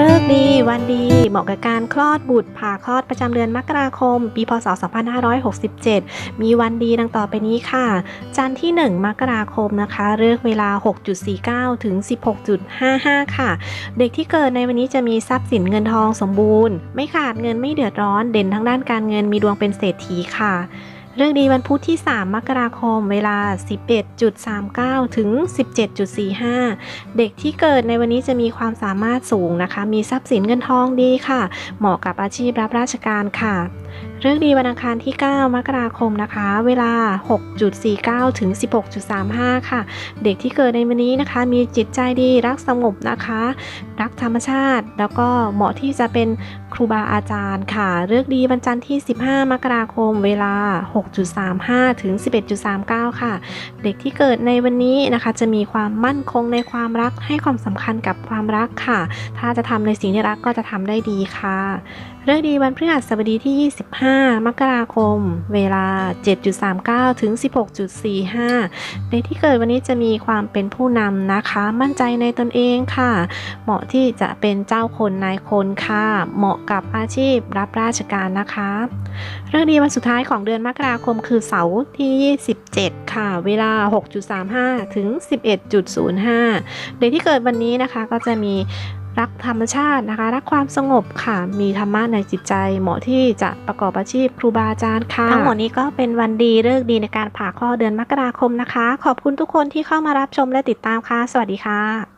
เลิกดีวันดี เหมาะกับการคลอดบุตรผ่าคลอดประจำเดือนมกราคม ปีพศ 2567 มีวันดีดังต่อไปนี้ค่ะ จันทร์ที่ 1 มกราคมนะคะเลือกเวลา 6.49 ถึง 16.55 ค่ะ เด็กที่เกิดในวันนี้จะมีทรัพย์สินเงินทองสมบูรณ์ ไม่ขาดเงินไม่เดือดร้อนเด่นทั้งด้านการเงินมีดวงเป็นเศรษฐีค่ะ เรื่องดีวันพุธที่ 3 มกราคม เวลา 11.39 ถึง 17.45 เด็กที่เกิดในวันนี้จะมีความสามารถสูงนะคะ มีทรัพย์สินเงินทองดีค่ะ เหมาะกับอาชีพรับราชการค่ะ เรื่องดีวันอังคารที่ 9 มกราคมนะคะ เวลา 6.49 ถึง 16.35 ค่ะ เด็กที่เกิดในวันนี้นะคะ มีจิตใจดีรักสงบนะคะ รักธรรมชาติ แล้วก็เหมาะที่จะเป็นครูบาอาจารย์ค่ะเลือกดีวันจันทร์ที่ 15 มกราคม เวลา6.35 ถึง 11.39 ค่ะ เด็กที่เกิดในวันนี้นะคะจะมีความมั่นคงในความรักให้ความสำคัญกับความรักค่ะ ถ้าจะทำในสิ่งที่รักก็จะทำได้ดีค่ะเรื่องดีวันพฤหัสบดีที่ 25 มกราคม เวลา 7.39 ถึง 16.45เด็กที่เกิดวันนี้จะมีความเป็นผู้นำนะคะ มั่นใจในตนเองค่ะ เหมาะที่จะเป็นเจ้าคนนายคนค่ะ เหมาะกับอาชีพรับราชการนะคะ เรื่องดีวันสุดท้ายของเดือนมกราราคมคือเสาร์ที่ 27 ค่ะ เวลา 6.35 ถึง 11.05เด็กที่เกิดวันนี้นะคะก็จะมีรักธรรมชาตินะคะ รักความสงบค่ะ มีธรรมะในจิตใจ เหมาะที่จะประกอบอาชีพครูบาอาจารย์ค่ะ ทั้งหมดนี้ก็เป็นวันดีเลิกดีในการผ่าคลอดเดือนมกราคมนะคะ ขอบคุณทุกคนที่เข้ามารับชมและติดตามค่ะ สวัสดีค่ะ